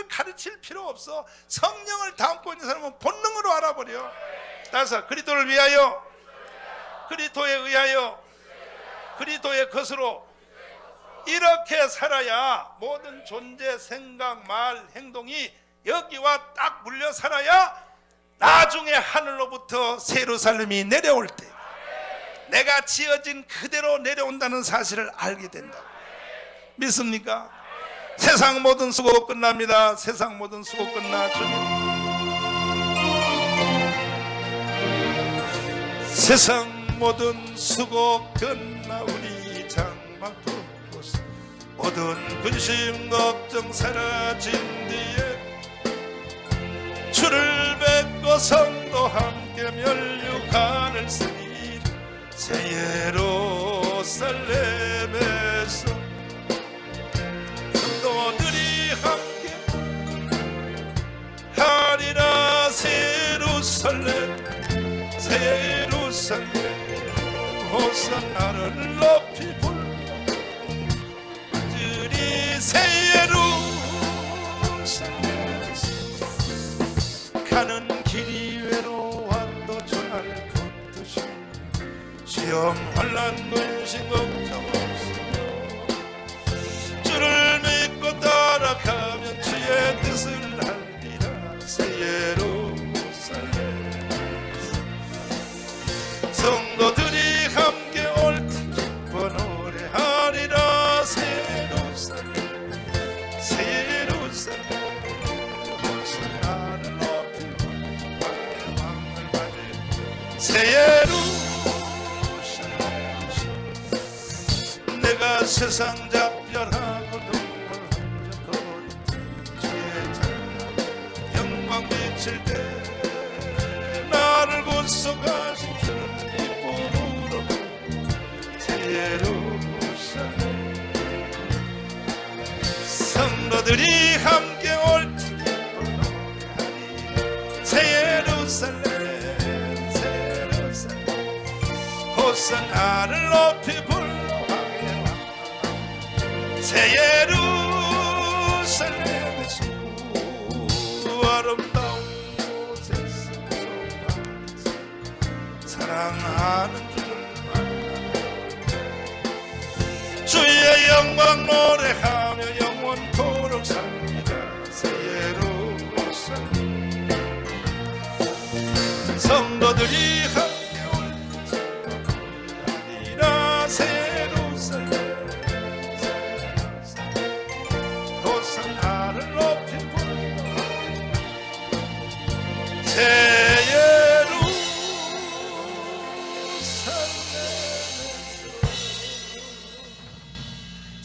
이걸 가르칠 필요 없어. 성령을 담고 있는 사람은 본능으로 알아버려. 따라서 그리스도를 위하여 그리스도에 의하여 그리스도의 것으로 이렇게 살아야 모든 존재, 생각, 말, 행동이 여기와 딱 물려 살아야 나중에 하늘로부터 세루살렘이 내려올 때 내가 지어진 그대로 내려온다는 사실을 알게 된다. 믿습니까? 세상 모든 수고 끝납니다. 세상 모든 수고 끝나 주님. 세상 모든 수고 끝나 우리 장막 돋고 모든 근심 걱정 사라진 뒤에 주를 뵙고 성도 함께 멸류관을 쓰니 새 예루살렘 새 예루살렘 호산 나를 높이 불러 완전히 새 예루살렘에서 가는 길이 외로워도 전할 것 듯이 시험 환란 근심 걱정 새 예루살렘 내가 세상 작별하고 눈물 흔적거릴 주의 찬양 영광 비칠 때 나를 구속하신 기쁨으로 새 예루살렘 성도들이 호산나를 높이 불러하며 새 예루살렘의 주 아름다운 곳에서 사랑하는 만나 주의 영광 노래하며 영원토록 삽니다. 새 예루살렘. 성도들이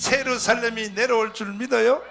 세루살렘이 내려올 줄 믿어요?